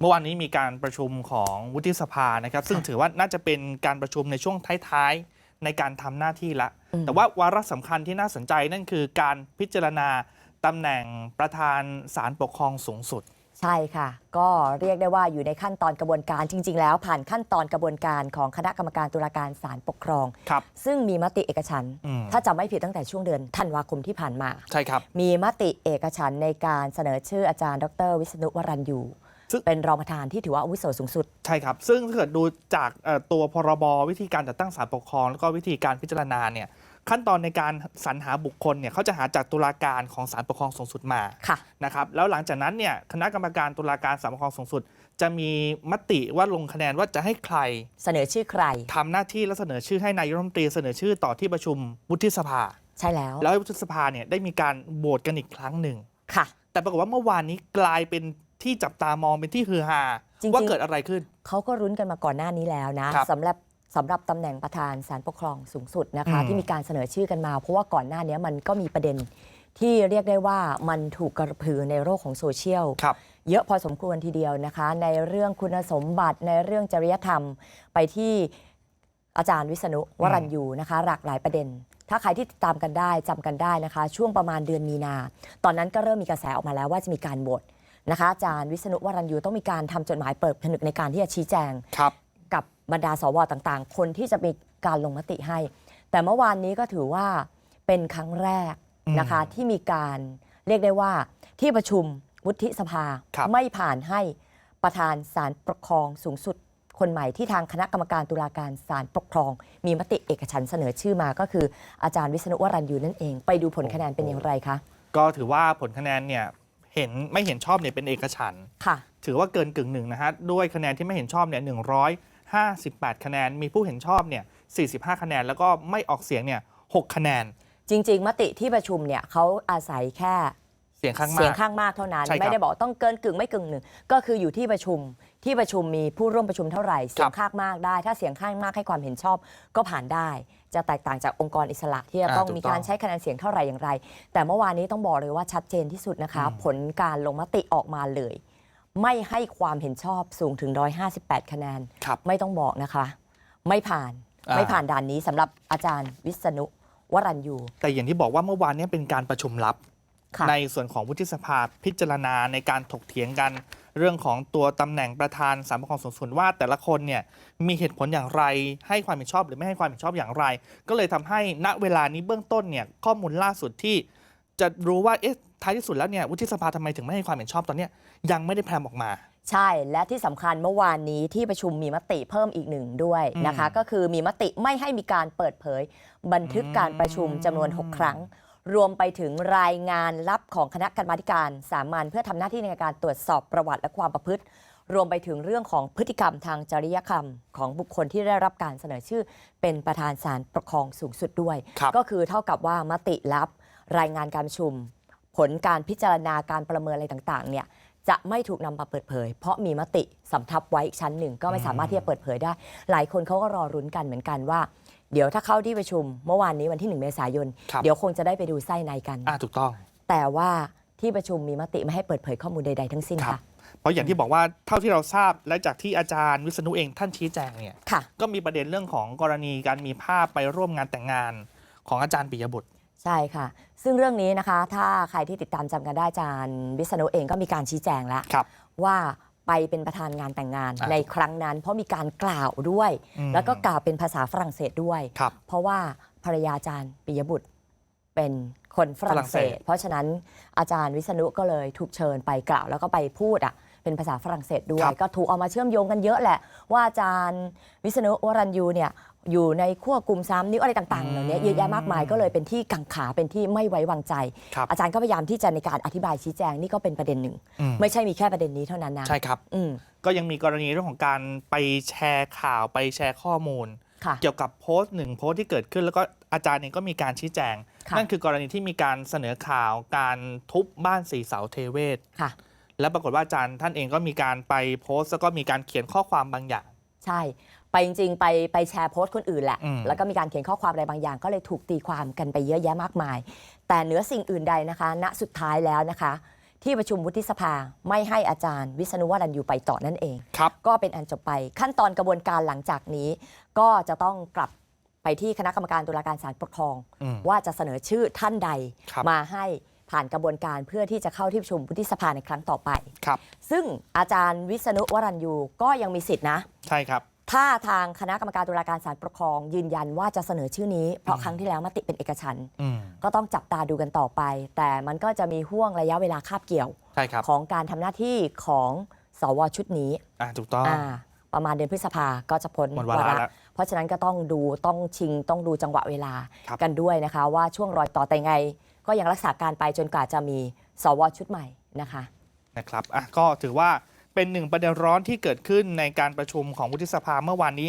เมื่อวานนี้มีการประชุมของวุฒิสภานะครับ ซึ่งถือว่าน่าจะเป็นการประชุมในช่วงท้ายๆในการทำหน้าที่ละอืมแต่ว่าวาระสำคัญที่น่าสนใจนั่นคือการพิจารณาตำแหน่งประธานศาลปกครองสูงสุด ใช่ค่ะ ก็เรียกได้ว่าอยู่ในขั้นตอนกระบวนการจริง ๆ แล้ว ผ่านขั้นตอนกระบวนการของคณะกรรมการตุลาการศาลปกครองครับซึ่งมีมติเอกฉันท์อืมถ้าจำไม่ผิดตั้งแต่ช่วงเดือนธันวาคมที่ผ่านมา ใช่ครับ มีมติเอกฉันท์ในการเสนอชื่ออาจารย์ ดร วิษณุวรัญยูซึ่ง เป็นรองประธานที่ถือว่าอาวุโสสูงสุด ใช่ครับ ซึ่งถ้าเกิดดูจากเอ่อตัวพรบวิธีการจัดตั้งศาลปกครอง แล้วก็วิธีการพิจารณาเนี่ยขั้นตอนในการสรรหาบุคคลเนี่ยเขาจะหาจากตุลาการของศาลปกครองสูงสุดมา ค่ะ นะครับแล้วหลังจากนั้นเนี่ยคณะกรรมการตุลาการศาลปกครองสูงสุด จะมีมติว่าลงคะแนนว่าจะให้ใครเสนอชื่อใคร ทำหน้าที่และเสนอชื่อให้นายกรัฐมนตรีเสนอชื่อต่อที่ประชุมวุฒิสภา ใช่แล้วแล้วให้วุฒิสภาเนี่ยได้มีการโหวตกันอีกครั้งหนึ่ง ค่ะ แต่ปรากฏว่าเมื่อวานนี้กลายเป็น ที่จับตามองเป็นที่ฮือฮาจริงๆ ว่าเกิดอะไรขึ้น เขาก็รุ้นกันมาก่อนหน้านี้แล้วนะครับสำหรับสำหรับตำแหน่งประธานศาลปกครองสูงสุดนะคะ อืม ที่มีการเสนอชื่อกันมา เพราะว่าก่อนหน้านี้มันก็มีประเด็นที่เรียกได้ว่ามันถูกกระพือในโลกของโซเชียล ครับ เยอะพอสมควรทีเดียวนะคะ ในเรื่องคุณสมบัติในเรื่องจริยธรรม ไปที่อาจารย์วิษณุวรัญยูนะคะ หลากหลายประเด็น ถ้าใครที่ติดตามกันได้จำกันได้นะคะ ช่วงประมาณเดือนมีนา ตอนนั้นก็เริ่มมีกระแสออกมาแล้วว่าจะมีการโหวต นะคะอาจารย์วิษณุวรัญยูต้องมีการทำจดหมายเปิดผนึกในการที่จะชี้แจงครับกับบรรดาสวต่างๆ คนที่จะมีการลงมติให้ แต่เมื่อวานนี้ก็ถือว่าเป็นครั้งแรกนะคะที่มีการเรียกได้ว่าที่ประชุมวุฒิสภาครับไม่ผ่านให้ประธานศาลปกครองสูงสุดคนใหม่ที่ทางคณะกรรมการตุลาการศาลปกครอง มีมติเอกฉันท์เสนอชื่อมาก็คืออาจารย์วิษณุวรัญยูนั่นเอง ไปดูผลคะแนนเป็นอย่างไรคะ ก็ถือว่าผลคะแนนเนี่ย เห็นไม่เห็นชอบเนี่ยเป็นเอกฉันท์ค่ะ ถือว่าเกินกึ่งหนึ่งนะฮะด้วยคะแนนที่ไม่เห็นชอบเนี่ย158 คะแนน มีผู้เห็นชอบเนี่ย45 คะแนน แล้วก็ไม่ออกเสียงเนี่ย6คะแนน จริง ๆ มติที่ประชุมเนี่ยเขาอาศัยแค่เสียงข้างมาเสียงกข้างมากเท่านั้น ใช่ครับ ไม่ได้บอกต้องเกินกึ่งไม่กึ่งหนึ่ง ก็คืออยู่ที่ประชุม ที่ประชุมมีผู้ร่วมประชุมเท่าไหร่เสียงข้างมากได้ ถ้าเสียงข้างมากให้ความเห็นชอบก็ผ่านได้ จะแตกต่างจากองค์กรอิสระที่จะอ่าต้องถูกมีการต้อง ใช้คะแนนเสียงเท่าไหร่อย่างไร แต่เมื่อวานนี้ต้องบอกเลยว่าชัดเจนที่สุดนะคะอืมผลการลงมติออกมาเลย ไม่ให้ความเห็นชอบสูงถึง 158 คะแนน ครับ ไม่ต้องบอกนะคะ ไม่ผ่านอ่า ไม่ผ่านด่านนี้สำหรับอาจารย์วิษณุวรัญยู แต่อย่างที่บอกว่าเมื่อวานเนี้เป็นการประชุมลับค่ะ ในส่วนของวุฒิสภาพิจารณาในการถกเถียงกัน เรื่องของตัวตำแหน่งประธานสารปกครองสูงสุดว่า แต่ละคนเนี่ยมีเหตุผลอย่างไร ให้ความเห็นชอบหรือไม่ให้ความเห็นชอบอย่างไร ก็เลยทำให้ณเวลานี้เบื้องต้นเนี่ยข้อมูลล่าสุดที่จะรู้ว่าเอ๊ะท้ายที่สุดแล้วเนี่ยวุฒิสภาทำไมถึงไม่ให้ความเห็นชอบตอนเนี้ยยังไม่ได้แพร่มออกมาใช่และที่สำคัญเมื่อวานนี้ที่ประชุมมีมติเพิ่มอีกหนึ่งด้วยนะคะอืมก็คือมีมติไม่ให้มีการเปิดเผย บันทึกการประชุมจำนวน 6 ครั้ง รวมไปถึงรายงานลับของคณะกรรมาธิการสามัญเพื่อทำหน้าที่ในการตรวจสอบประวัติและความประพฤติ รวมไปถึงเรื่องของพฤติกรรมทางจริยธรรม ของบุคคลที่ได้รับการเสนอชื่อ เป็นประธานศาลปกครองสูงสุดด้วย ครับ ก็คือเท่ากับว่ามติลับ รายงานการประชุม ผลการพิจารณาการประเมินอะไรต่างๆเนี่ยจะไม่ถูกนำมาเปิดเผย เพราะมีมติสำทับไว้อีกชั้นหนึ่งก็ไม่สามารถที่จะเปิดเผยได้ หลายคนเขาก็รอรุ้นกันเหมือนกันว่า เดี๋ยวถ้าเข้าที่ประชุมเมื่อวานนี้วันที่ 1 เมษายน ครับ เดี๋ยวคงจะได้ไปดูไส้ในกัน อ่าถูกต้อง แต่ว่าที่ประชุมมีมติไม่ให้เปิดเผยข้อมูลใดๆทั้งสิ้นครับ ค่ะ เพราะอย่างที่บอกว่าเท่าที่เราทราบและจากที่อาจารย์วิษณุเองท่านชี้แจงเนี่ยค่ะ ก็มีประเด็นเรื่องของกรณีการมีภาพไปร่วมงานแต่งงานของอาจารย์ปิยบุตร ใช่ค่ะ ซึ่งเรื่องนี้นะคะ ถ้าใครที่ติดตามจำกันได้อาจารย์วิษณุเองก็มีการชี้แจงแล้ว ครับ ว่า ไปเป็นประธานงานแต่งงานอะในครั้งนั้น เพราะมีการกล่าวด้วยอืมแล้วก็กล่าวเป็นภาษาฝรั่งเศสด้วยครับเพราะว่าภรรยาอาจารย์ปิยบุตรเป็นคนฝรั่งเศฝรั่งเศสสเพราะฉะนั้นอาจารย์วิษณุก็เลยถูกเชิญไปกล่าวแล้วก็ไปพูดอะเป็นภาษาฝรั่งเศสด้วย ก็ถูกเอามาเชื่อมโยงกันเยอะแหละ ว่าอาจารย์วิษณุวรัญยูเนี่ย อยู่ในขั้วกลุ่มซ้ำนิ้วอะไรต่างๆเหล่านี้เยอะแยะมากมายก็เลยเป็นที่กังขาเป็นที่ไม่ไว้วางใจ ครับอาจารย์ก็พยายามที่จะในการอธิบายชี้แจงนี่ก็เป็นประเด็นหนึ่ง อืม ไม่ใช่มีแค่ประเด็นนี้เท่านั้นนะใช่ครับ อืมก็ยังมีกรณีเรื่องของการไปแชร์ข่าวไปแชร์ข้อมูล ค่ะ เกี่ยวกับโพสต์หนึ่งโพสต์ที่เกิดขึ้น แล้วก็อาจารย์เองก็มีการชี้แจง ค่ะ นั่นคือกรณีที่มีการเสนอข่าวการทุบบ้านสีเสาเทเวศ ค่ะ และปรากฏว่าอาจารย์ท่านเองก็มีการไปโพสต์แล้วก็มีการเขียนข้อความบางอย่าง ใช่ ไปจริงๆ ไปไปแชร์โพสต์คนอื่นแหละ อืม แล้วก็มีการเขียนข้อความอะไรบางอย่าง ก็เลยถูกตีความกันไปเยอะแยะมากมาย แต่เหนือสิ่งอื่นใดนะคะ ณสุดท้ายแล้วนะคะ ที่ประชุมวุฒิสภาไม่ให้อาจารย์ วิษณุวรัญยูไปต่อนั่นเอง ครับ ก็เป็นอันจบไปขั้นตอนกระบวนการหลังจากนี้ ก็จะต้องกลับไปที่คณะกรรมการตุลาการศาลปกครอง อืมว่าจะเสนอชื่อท่านใดครับ มาให้ผ่านกระบวนการเพื่อที่จะเข้าที่ประชุมวุฒิสภาในครั้งต่อไป ครับ ซึ่งอาจารย์วิษณุวรัญยูก็ยังมีสิทธินะ ใช่ครับ ถ้าทางคณะกรรมการตุลาการศาลปกครอง ยืนยันว่าจะเสนอชื่อนี้ เพราะอืมครั้งที่แล้วมติเป็นเอกฉันท์อืม ก็ต้องจับตาดูกันต่อไป แต่มันก็จะมีห่วงระยะเวลาคาบเกี่ยว ใช่ครับของการทำหน้าที่ของสวชุดนี้อ่าถูกต้องอ่าประมาณเดือนพฤษภาก็จะพ้นหมดวาระแล้วเพราะฉะนั้นก็ต้องดูต้องชิงต้องดูจังหวะเวลาครับ กันด้วยนะคะ ว่าช่วงรอยต่อแต่ไง ก็ยังรักษาการไปจนกว่าจะมีสวชุดใหม่นะคะ นะครับอะก็ถือว่า เป็นหนึ่งประเด็นร้อนที่เกิดขึ้นในการประชุมของวุฒิสภาเมื่อวานนี้